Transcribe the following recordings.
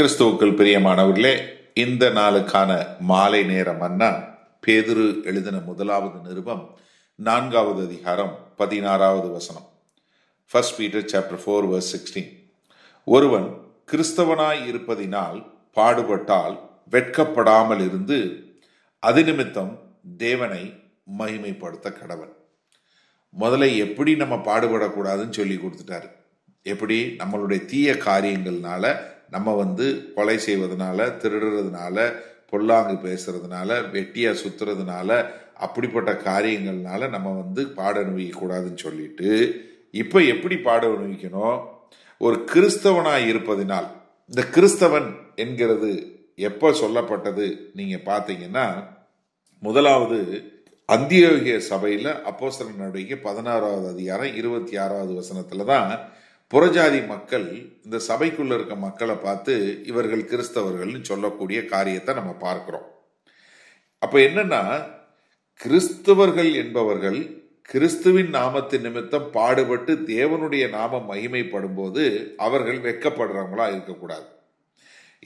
கிறிஸ்துவுக்குள் பிரியமானவர்களே இந்த நாளுக்கான மாலை நேரம் அண்ணா பேதுரு எழுதின முதலாவது நிருபம் நான்காவது அதிகாரம் பதினாறாவது வசனம். First Peter chapter four verse sixteen ஒருவன் கிறிஸ்தவனாய் இருப்பதினால் பாடுபட்டால் வெட்கப்படாமல் இருந்து அது நிமித்தம் தேவனை மகிமைப்படுத்த கடவன். முதல்ல எப்படி நம்ம பாடுபடக்கூடாதுன்னு சொல்லி கொடுத்துட்டாரு. எப்படி? நம்மளுடைய தீய காரியங்கள்னால நம்ம வந்து கொலை செய்வதனால திருடுறதுனால பொல்லாங்கு பேசுறதுனால வெட்டியா சுத்துறதுனால அப்படிப்பட்ட காரியங்கள்னால நம்ம வந்து பாட அனுபவிக்கக்கூடாதுன்னு சொல்லிட்டு இப்போ எப்படி பாட அனுபவிக்கணும்? ஒரு கிறிஸ்தவனாக இருப்பதினால் இந்த கிறிஸ்தவன் என்கிறது எப்போ சொல்லப்பட்டது நீங்கள் பார்த்தீங்கன்னா முதலாவது அந்தியோகிய சபையில் அப்போஸ்தலர் நடவடிக்கை பதினாறாவது அதிகாரம் இருபத்தி ஆறாவது வசனத்தில் தான் புறஜாதி மக்கள் இந்த சபைக்குள்ள இருக்க மக்களை பார்த்து இவர்கள் கிறிஸ்தவர்கள்னு சொல்லக்கூடிய காரியத்தை நம்ம பார்க்கிறோம். அப்ப என்னன்னா கிறிஸ்தவர்கள் என்பவர்கள் கிறிஸ்துவின் நாமத்தின் நிமித்தம் பாடுபட்டு தேவனுடைய நாமம் மகிமைப்படும் போது அவர்கள் வெக்கப்படுறவங்களா இருக்கக்கூடாது.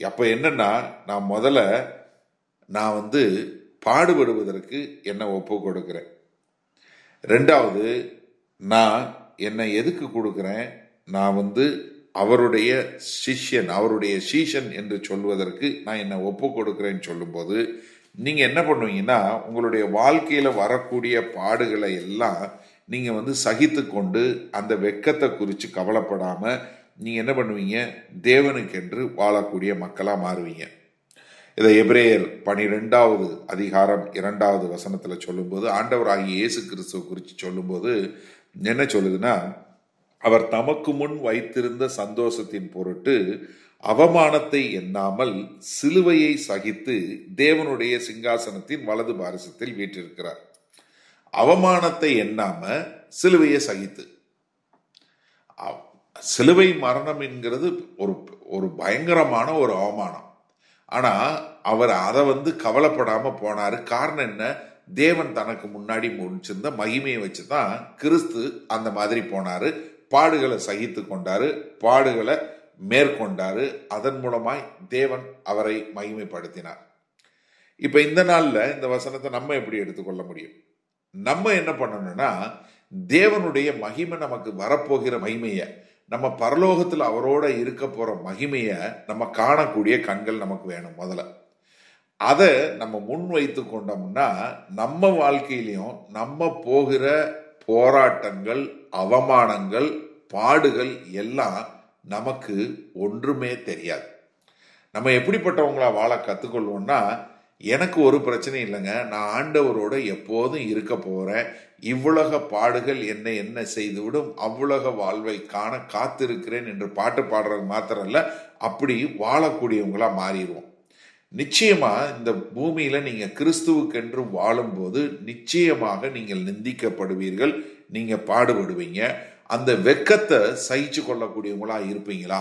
அப்ப என்னன்னா நான் முதல்ல நான் வந்து பாடுபடுவதற்கு என்னை ஒப்பு கொடுக்கிறேன். ரெண்டாவது நான் என்னை எதுக்கு கொடுக்குறேன்? நான் வந்து அவருடைய சிஷ்யன் அவருடைய சீஷன் என்று சொல்வதற்கு நான் என்னை ஒப்பு கொடுக்கிறேன்னு சொல்லும்போது நீங்க என்ன பண்ணுவீங்கன்னா உங்களுடைய வாழ்க்கையில வரக்கூடிய பாடுகளை எல்லாம் நீங்க வந்து சகித்து கொண்டு அந்த வெக்கத்தை குறித்து கவலைப்படாம நீங்க என்ன பண்ணுவீங்க? தேவனுக்கென்று வாழக்கூடிய மக்களா மாறுவீங்க. இதை எப்ரேயர் பனிரெண்டாவது அதிகாரம் இரண்டாவது வசனத்துல சொல்லும்போது ஆண்டவராகிய இயேசு கிறிஸ்துவ குறித்து சொல்லும்போது என்ன சொல்லுதுன்னா அவர் தமக்கு முன் வைத்திருந்த சந்தோஷத்தின் பொருட்டு அவமானத்தை எண்ணாமல் சிலுவையை சகித்து தேவனுடைய சிங்காசனத்தின் வலது பாரசத்தில் வீற்றிருக்கிறார். அவமானத்தை எண்ணாம சிலுவையை சகித்து. சிலுவை மரணம் என்கிறது ஒரு ஒரு பயங்கரமான ஒரு அவமானம். ஆனா அவர் அதை வந்து கவலைப்படாம போனாரு. காரணம் என்ன? தேவன் தனக்கு முன்னாடி முடிச்சிருந்த மகிமையை வச்சுதான் கிறிஸ்து அந்த மாதிரி போனாரு. பாடுகளை சகித்து கொண்டாரு பாடுகளை மேற்கொண்டாரு. அதன் மூலமாய் தேவன் அவரை மகிமைப்படுத்தினார். இப்ப இந்த நாள்ல இந்த வசனத்தை நம்ம எப்படி எடுத்துக்கொள்ள முடியும்? நம்ம என்ன பண்ணணும்னா தேவனுடைய மகிமை நமக்கு வரப்போகிற மகிமைய நம்ம பரலோகத்தில் அவரோட இருக்க போற மகிமைய நம்ம காணக்கூடிய கண்கள் நமக்கு வேணும் முதல்ல. அதை நம்ம முன் வைத்து கொண்டோம்னா நம்ம வாழ்க்கையிலையும் நம்ம போகிற போராட்டங்கள் அவமானங்கள் பாடுகள் எல்லாம் நமக்கு ஒன்றுமே தெரியாது. நம்ம எப்படிப்பட்டவங்களா வாழ கத்துக்கொள்வோம்னா எனக்கு ஒரு பிரச்சனை இல்லைங்க. நான் ஆண்டவரோட எப்போதும் இருக்க போறேன். இவ்வுலக பாடுகள் என்னை என்ன செய்துவிடும் அவ்வுலக வாழ்வை காண காத்திருக்கிறேன் என்று பாட்டு பாடுறது மாத்திரம் இல்ல அப்படி வாழக்கூடியவங்களா மாறிடுவோம். நிச்சயமா இந்த பூமியில நீங்க கிறிஸ்துவுக்கென்று வாழும்போது நிச்சயமாக நீங்கள் நிந்திக்கப்படுவீர்கள் நீங்க பாடுபடுவீங்க. அந்த வெக்கத்தை சகிச்சு கொள்ளக்கூடியவங்களா இருப்பீங்களா?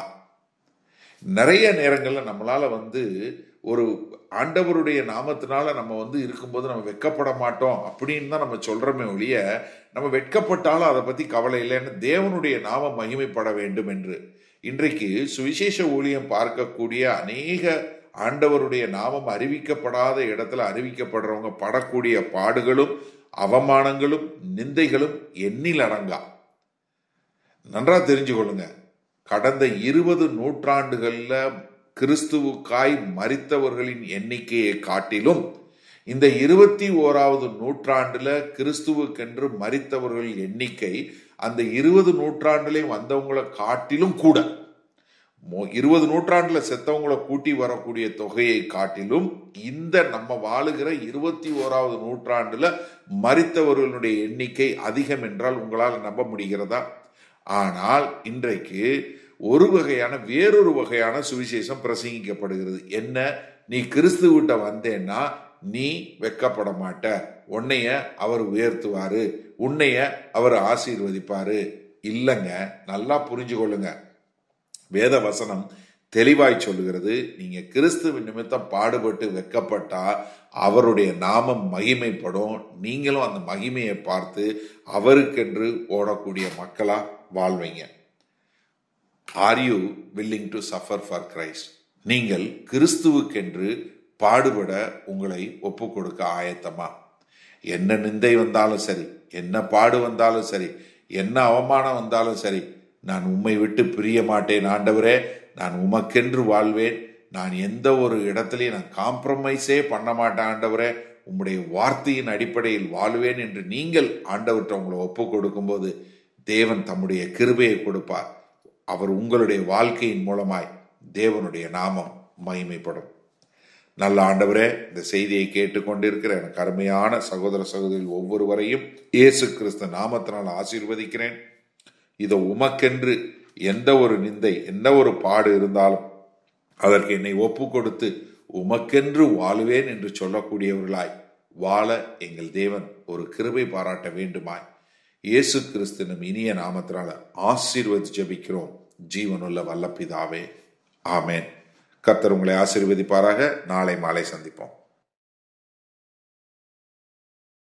நிறைய நேரங்களில் நம்மளால வந்து ஒரு ஆண்டவருடைய நாமத்தினால நம்ம வந்து இருக்கும்போது நம்ம வெக்கப்பட மாட்டோம் அப்படின்னு தான் நம்ம சொல்றோமே ஒழிய நம்ம வெட்கப்பட்டாலும் அதை பத்தி கவலை இல்லைன்னு தேவனுடைய நாமம் மகிமைப்பட வேண்டும் என்று. இன்றைக்கு சுவிசேஷ ஊழியம் பார்க்கக்கூடிய அநேக ஆண்டவருடைய நாமம் அறிவிக்கப்படாத இடத்துல அறிவிக்கப்படுறவங்க படக்கூடிய பாடுகளும் அவமானங்களும் நிந்தைகளும் எண்ணில் அடங்கா. நன்றா தெரிஞ்சு கொள்ளுங்க கடந்த இருபது நூற்றாண்டுகளில் கிறிஸ்துவுக்காய் மறித்தவர்களின் எண்ணிக்கையை காட்டிலும் இந்த இருபத்தி ஓராவது நூற்றாண்டுல கிறிஸ்துவுக்கென்று மறித்தவர்கள் எண்ணிக்கை அந்த இருபது நூற்றாண்டிலே வந்தவங்களை காட்டிலும் கூட இருபது நூற்றாண்டுல செத்தவங்களை கூட்டி வரக்கூடிய தொகையை காட்டிலும் இந்த நம்ம வாழுகிற இருபத்தி ஓராவது நூற்றாண்டுல மறித்தவர்களுடைய எண்ணிக்கை அதிகம் என்றால் உங்களால் நம்ப முடிகிறதா? ஆனால் இன்றைக்கு ஒரு வகையான வேறொரு வகையான சுவிசேஷம் பிரசங்கிக்கப்படுகிறது. என்ன? நீ கிறிஸ்துவிட்ட வந்தேன்னா நீ வெக்கப்பட மாட்ட. உன்னைய அவர் உயர்த்துவாரு. உன்னைய அவர் ஆசீர்வதிப்பாரு. இல்லைங்க நல்லா புரிஞ்சு கொள்ளுங்க வேத வசனம் தெளிவாய் சொல்லுகிறது. நீங்க கிறிஸ்துவின் நிமித்தம் பாடுபட்டு வெக்கப்பட்டா அவருடைய நாமம் மகிமைப்படும். நீங்களும் அந்த மகிமையை பார்த்து அவருக்கென்று ஓடக்கூடிய மக்களா வாழ்வீங்க. Are you willing to suffer for Christ நீங்கள் கிறிஸ்துவுக்கென்று பாடுபட உங்களை ஒப்பு கொடுக்க ஆயத்தமா? என்ன நிந்தை வந்தாலும் சரி என்ன பாடு வந்தாலும் சரி என்ன அவமானம் வந்தாலும் சரி நான் உம்மை விட்டு பிரிய மாட்டேன் ஆண்டவரே. நான் உமக்கென்று வாழ்வேன். நான் எந்த ஒரு இடத்துலையும் நான் காம்ப்ரமைஸே பண்ண மாட்டேன் ஆண்டவரே. உம்முடைய வார்த்தையின் அடிப்படையில் வாழ்வேன் என்று நீங்கள் ஆண்டவற்றை உங்களை ஒப்பு கொடுக்கும்போது தேவன் தம்முடைய கிருபையை கொடுப்பார். அவர் உங்களுடைய வாழ்க்கையின் மூலமாய் தேவனுடைய நாமம் மகிமைப்படும். நல்ல ஆண்டவரே இந்த செய்தியை கேட்டுக்கொண்டிருக்கிற எனக்கு அருமையான சகோதர சகோதரிகள் ஒவ்வொருவரையும் இயேசு கிறிஸ்து நாமத்தினால் ஆசீர்வதிக்கிறேன். இதோ உமக்கென்று எந்த ஒரு நிந்தை எந்த ஒரு பாடு இருந்தாலும் அதற்கு என்னை ஒப்பு கொடுத்து உமக்கென்று வாழுவேன் என்று சொல்லக்கூடியவர்களாய் வாழ எங்கள் தேவன் ஒரு கிருபை பாராட்ட வேண்டுமாய். இயேசு கிறிஸ்துனும் இனிய நாமத்தினால ஆசீர்வதி ஜபிக்கிறோம். ஜீவனுள்ள வல்லப்பிதாவே. ஆமேன். கத்தர் உங்களை ஆசீர்வதிப்பாராக. நாளை மாலை சந்திப்போம்.